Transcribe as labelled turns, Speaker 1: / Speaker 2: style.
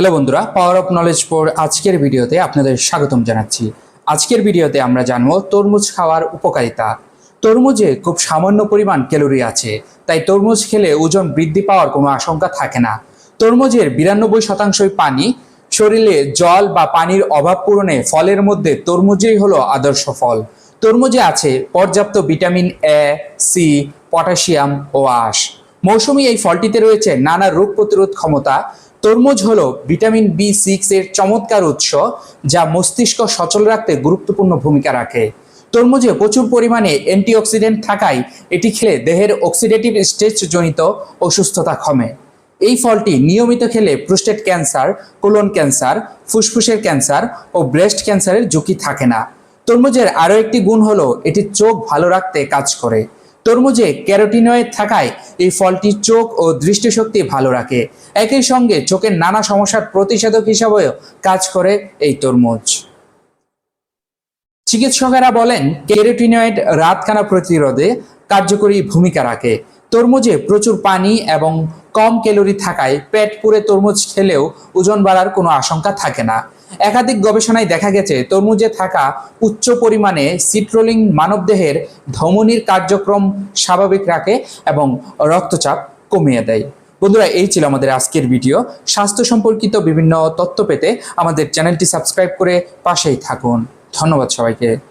Speaker 1: Hello বন্ধুরা power of knowledge for আজকের ভিডিওতে আপনাদের স্বাগতম জানাচ্ছি। আজকের ভিডিওতে আমরা জানব তরমুজ খাওয়ার উপকারিতা। তরমুজে খুব সামান্য পরিমাণ ক্যালোরি আছে, তাই তরমুজ খেলে ওজন বৃদ্ধি পাওয়ার কোনো আশঙ্কা থাকে না। তরমুজের বিরানব্বই শতাংশই পানি, শরীরে জল বা পানির অভাব পূরণে ফলের মধ্যে তরমুজই হলো আদর্শ ফল। তরমুজে আছে পর্যাপ্ত ভিটামিন এ সি পটাশিয়াম ও আঁশ। মৌসুমী এই ফলটিতে রয়েছে নানা রোগ প্রতিরোধ ক্ষমতা তরমুজ হলো ভিটামিন বি সিক্স এর চমৎকার উৎস, যা মস্তিষ্ক সচল রাখতে গুরুত্বপূর্ণ ভূমিকা রাখে। তরমুজে প্রচুর পরিমাণে অ্যান্টিঅক্সিডেন্ট থাকায় এটি খেলে দেহের অক্সিডেটিভ স্টেজ জনিত অসুস্থতা কমে। এই ফলটি নিয়মিত খেলে প্রোস্টেট ক্যান্সার কোলন ক্যান্সার ফুসফুসের ক্যান্সার ও ব্রেস্ট ক্যান্সারের ঝুঁকি থাকে না। তরমুজের আরও একটি গুণ হলো এটি চোখ ভালো রাখতে কাজ করে। তরমুজে ক্যারোটিনয়েড থাকায় এই ফলটি চোখ ও দৃষ্টিশক্তি ভালো রাখে। একই সঙ্গে চোখের নানা সমস্যার প্রতিষেধক হিসাবেও কাজ করে এই তরমুজ। চিকিৎসকেরা বলেন, ক্যারোটিনয়েড রাতকানা প্রতিরোধে কার্যকরী ভূমিকা রাখে। তরমুজে প্রচুর পানি এবং কম ক্যালোরি থাকায় পেট পুরে তরমুজ খেলেও ওজন বাড়ার কোনো আশঙ্কা থাকে না। একাধিক গবেষণায় দেখা গেছে, তরমুজে থাকা উচ্চ পরিমাণে সিট্রোলিং মানবদেহের ধমনীর কার্যক্রম স্বাভাবিক রাখে এবং রক্তচাপ কমিয়ে দেয়। বন্ধুরা, এই ছিল আমাদের আজকের ভিডিও। স্বাস্থ্য সম্পর্কিত বিভিন্ন তথ্য পেতে আমাদের চ্যানেলটি সাবস্ক্রাইব করে পাশেই থাকুন। ধন্যবাদ সবাইকে।